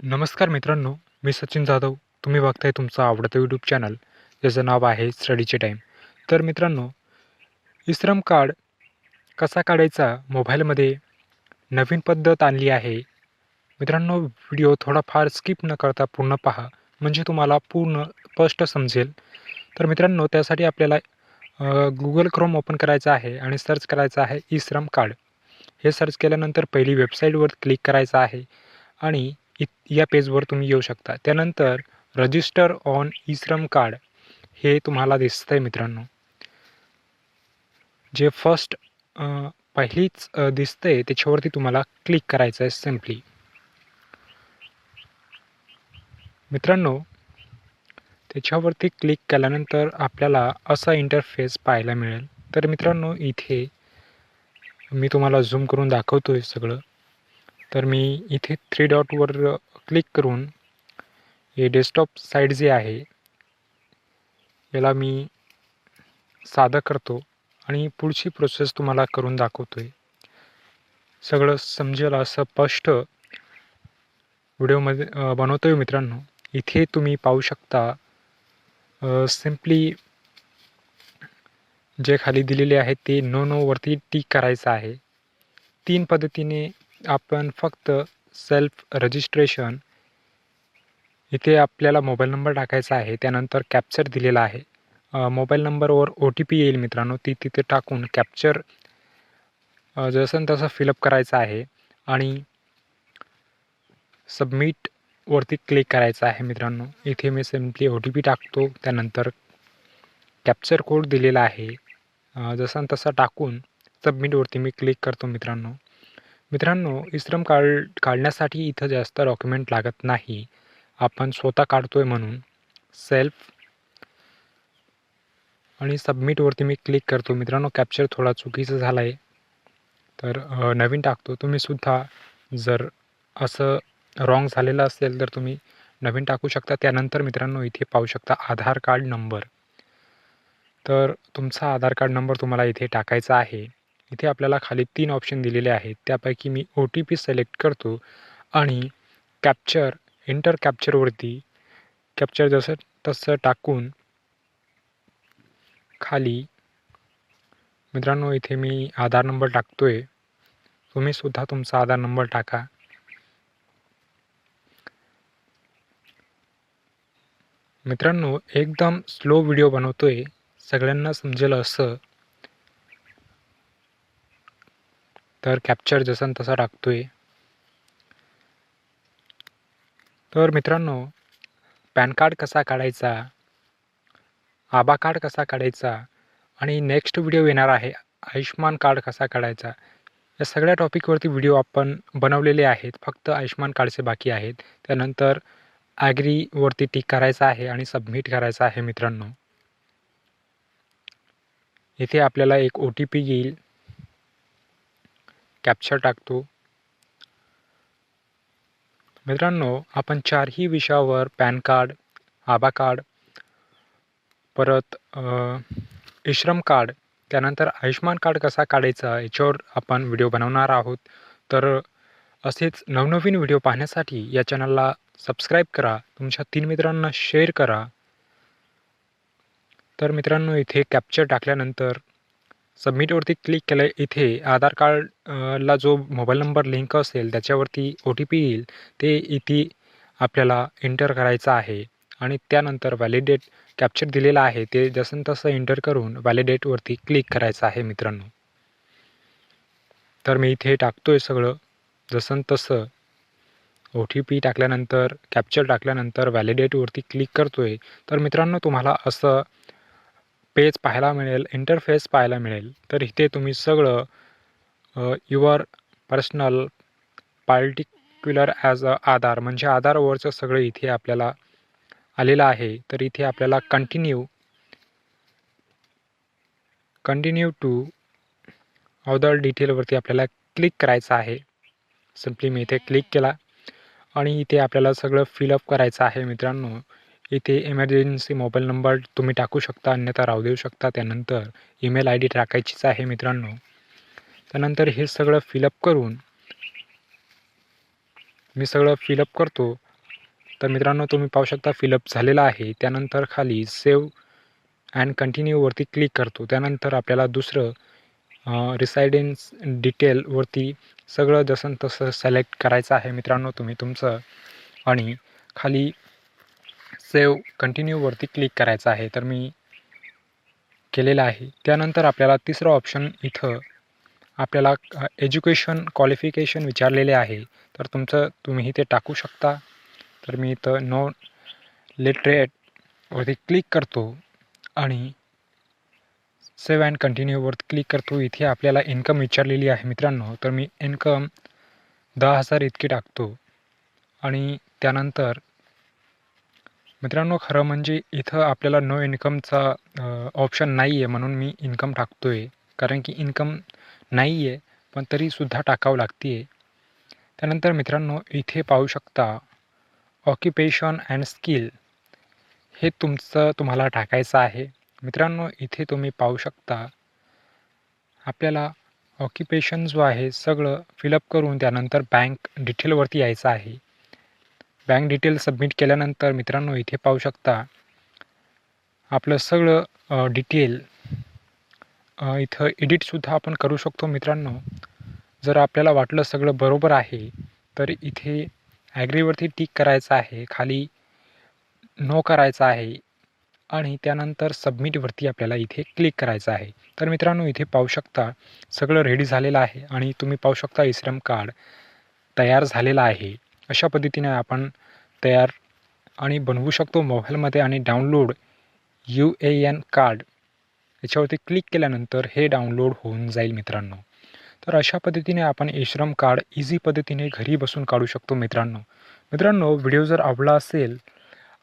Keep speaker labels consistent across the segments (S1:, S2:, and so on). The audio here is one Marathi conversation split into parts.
S1: नमस्कार मित्रांनो मी सचिन जाधव. तुम्ही बघताय तुमचं आवडतं यूट्यूब चॅनल ज्याचं नाव आहे स्टडीचे टाईम. तर मित्रांनो इश्रम कार्ड कसा काढायचा? मोबाईलमध्ये नवीन पद्धत आणली आहे. मित्रांनो व्हिडिओ थोडाफार स्किप न करता पूर्ण पहा. म्हणजे तुम्हाला पूर्ण स्पष्ट समजेल. तर मित्रांनो त्यासाठी आपल्याला गुगल क्रोम ओपन करायचं आहे आणि सर्च करायचं आहे इश्रम कार्ड हे सर्च केल्यानंतर पहिली वेबसाईटवर क्लिक करायचं आहे. आणि इ या पेजवर तुम्ही येऊ शकता. त्यानंतर register on e Shram card हे तुम्हाला दिसतं आहे मित्रांनो. जे फर्स्ट पहिलीच दिसतं आहे त्याच्यावरती तुम्हाला क्लिक करायचं आहे सिम्पली. मित्रांनो त्याच्यावरती क्लिक केल्यानंतर आपल्याला असा इंटरफेस पाहायला मिळेल. तर मित्रांनो इथे मी तुम्हाला झूम करून दाखवतो आहे सगळं. तर मी इथे थ्री डॉटवर क्लिक करून हे डेस्कटॉप साईड जे आहे याला मी साधं करतो आणि पुढची प्रोसेस तुम्हाला करून दाखवतो आहे सगळं समजेल असं स्पष्ट व्हिडिओमध्ये बनवतो आहे मित्रांनो. इथे तुम्ही पाहू शकता सिम्पली जे खाली दिलेले आहे ते नो नोवरती टिक करायचं आहे. तीन पद्धतीने आपण फक्त सेल्फ रजिस्ट्रेशन इथे आपल्याला मोबाईल नंबर टाकायचा आहे. त्यानंतर कॅप्चर दिलेला आहे. मोबाईल नंबरवर ओ टी पी येईल मित्रांनो. ती तिथे टाकून कॅप्चर जसं तसं फिलअप करायचं आहे. आणि सबमिटवरती क्लिक करायचं आहे मित्रांनो. इथे मी सिम्पली ओ टी पी टाकतो. त्यानंतर कॅप्चर कोड दिलेला आहे. जसं तसं टाकून सबमिटवरती मी क्लिक करतो मित्रांनो. मित्रांनो इश्रम कार्ड काढण्यासाठी इथं जास्त डॉक्युमेंट लागत नाही. आपण स्वतः काढतो आहे म्हणून. सेल्फ आणि सबमिटवरती मी क्लिक करतो. मित्रांनो कॅप्चर थोडा चुकीचा झाला आहे तर नवीन टाकतो. तुम्हीसुद्धा जर असं रॉंग झालेलं असेल तर तुम्ही नवीन टाकू शकता. त्यानंतर मित्रांनो इथे पाहू शकता आधार कार्ड नंबर तर तुमचा आधार कार्ड नंबर तुम्हाला इथे टाकायचा आहे. इथे आपल्याला खाली तीन ऑप्शन दिलेले आहेत. त्यापैकी मी ओ टी पी सिलेक्ट करतो आणि कॅप्चर इंटर कॅप्चरवरती कॅप्चर जसं तसं टाकून खाली मित्रांनो इथे मी आधार नंबर टाकतो आहे तुम्हीसुद्धा तुमचा आधार नंबर टाका. मित्रांनो एकदम स्लो व्हिडिओ बनवतो आहे सगळ्यांना समजेल असं. तर कॅप्चर जसं तसा टाकतोय. तर मित्रांनो पॅन कार्ड कसा काढायचा? आबा कार्ड कसा काढायचा? आणि नेक्स्ट व्हिडिओ येणार आहे आयुष्मान कार्ड कसा काढायचा? या सगळ्या टॉपिकवरती व्हिडिओ आपण बनवलेले आहेत फक्त आयुष्मान कार्डचे बाकी आहेत. त्यानंतर ॲग्रीवरती टिक करायचा आहे आणि सबमिट करायचा आहे मित्रांनो. इथे आपल्याला एक ओ टी पी येईल. कॅप्चर टाकतो. मित्रांनो आपण चारही विषयावर पॅन कार्ड आबा कार्ड परत इश्रम कार्ड त्यानंतर आयुष्मान कार्ड कसा काढायचा याच्यावर आपण व्हिडिओ बनवणार आहोत. तर असेच नवनवीन व्हिडिओ पाहण्यासाठी या चॅनलला सबस्क्राईब करा तुमच्या तीन मित्रांना शेअर करा. तर मित्रांनो इथे कॅप्चर टाकल्यानंतर सबमिटवरती क्लिक केलं इथे आधार कार्डला जो मोबाईल नंबर लिंक असेल त्याच्यावरती ओ टी पी येईल. ते इथे आपल्याला एंटर करायचं आहे आणि त्यानंतर व्हॅलिडेट कॅप्चर दिलेलं आहे. ते जसं तसं एंटर करून व्हॅलिडेटवरती क्लिक करायचं आहे मित्रांनो. तर मी इथे टाकतो आहे सगळं. जसं तसं ओ टी पी टाकल्यानंतर कॅप्चर टाकल्यानंतर व्हॅलिडेटवरती क्लिक करतो आहे तर मित्रांनो तुम्हाला असं पेज पाहायला मिळेल इंटरफेस पाहायला मिळेल. तर इथे तुम्ही सगळं your personal particular as a Aadhaar म्हणजे आधारवरचं सगळं इथे आपल्याला आलेलं आहे. तर इथे आपल्याला कंटिन्यू कंटिन्यू टू अदर डिटेलवरती आपल्याला क्लिक करायचं आहे. सिम्पली मी इथे क्लिक केला. आणि इथे आपल्याला सगळं फिलअप करायचं आहे मित्रांनो. इथे इमर्जन्सी मोबाईल नंबर तुम्ही टाकू शकता अन्यथा राहू देऊ शकता. त्यानंतर ईमेल आय डी टाकायचीच आहे मित्रांनो. त्यानंतर हे सगळं फिलअप करून मी सगळं फिलअप करतो. तर मित्रांनो तुम्ही पाहू शकता फिलअप झालेला आहे. त्यानंतर खाली सेव्ह अँड कंटिन्यूवरती क्लिक करतो. त्यानंतर आपल्याला दुसरं रिसायडेन्स डिटेलवरती सगळं जसं तसं सिलेक्ट करायचं आहे मित्रांनो तुम्ही तुमचं. आणि खाली सेव्ह कंटिन्यूवरती क्लिक करायचं आहे तर मी केलेलं आहे. त्यानंतर आपल्याला तिसरं ऑप्शन इथं आपल्याला एज्युकेशन क्वालिफिकेशन विचारलेले आहे. तर तुमचं तुम्ही इथे टाकू शकता. तर मी इथं नो लिटरेटवरती क्लिक करतो आणि सेव्ह अँड कंटिन्यूवर क्लिक करतो. इथे आपल्याला इन्कम विचारलेली आहे मित्रांनो. तर मी इन्कम दहा हजार इतकी टाकतो. आणि त्यानंतर मित्रांनो खरं म्हणजे इथं आपल्याला नो इन्कमचा ऑप्शन नाही आहे म्हणून मी इन्कम टाकतो आहे कारण की इन्कम नाही आहे पण तरीसुद्धा टाकावं लागते आहे त्यानंतर मित्रांनो इथे पाहू शकता ऑक्युपेशन अँड स्किल हे तुमचं तुम्हाला टाकायचं आहे. मित्रांनो इथे तुम्ही पाहू शकता आपल्याला ऑक्युपेशन जो आहे सगळं फिलअप करून त्यानंतर बँक डिटेलवरती यायचं आहे. बँक डिटेल सबमिट केल्यानंतर मित्रांनो इथे पाहू शकता आपलं सगळं डिटेल इथं एडिटसुद्धा आपण करू शकतो मित्रांनो. जर आपल्याला वाटलं सगळं बरोबर आहे तर इथे ॲग्रीवरती टिक करायचं आहे खाली नो करायचं आहे आणि त्यानंतर सबमिटवरती आपल्याला इथे क्लिक करायचं आहे. तर मित्रांनो इथे पाहू शकता सगळं रेडी झालेलं आहे आणि तुम्ही पाहू शकता इश्रम कार्ड तयार झालेलं आहे. अशा पद्धतीने आपण तयार आणि बनवू शकतो मोबाईलमध्ये आणि download U A N card. याच्यावरती क्लिक केल्यानंतर हे डाउनलोड होऊन जाईल मित्रांनो. तर अशा पद्धतीने आपण इश्रम कार्ड इझी पद्धतीने घरी बसून काढू शकतो मित्रांनो. मित्रांनो व्हिडिओ जर आवडला असेल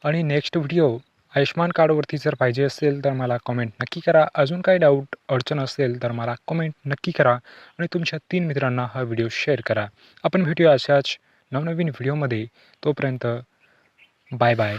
S1: आणि नेक्स्ट व्हिडिओ आयुष्मान कार्डवरती जर पाहिजे असेल तर मला कमेंट नक्की करा. अजून काही डाऊट अडचण असेल तर मला कमेंट नक्की करा आणि तुमच्या तीन मित्रांना हा व्हिडिओ शेअर करा. आपण भेटूया अशाच नवनवीन व्हिडिओमध्ये तोपर्यंत बाय बाय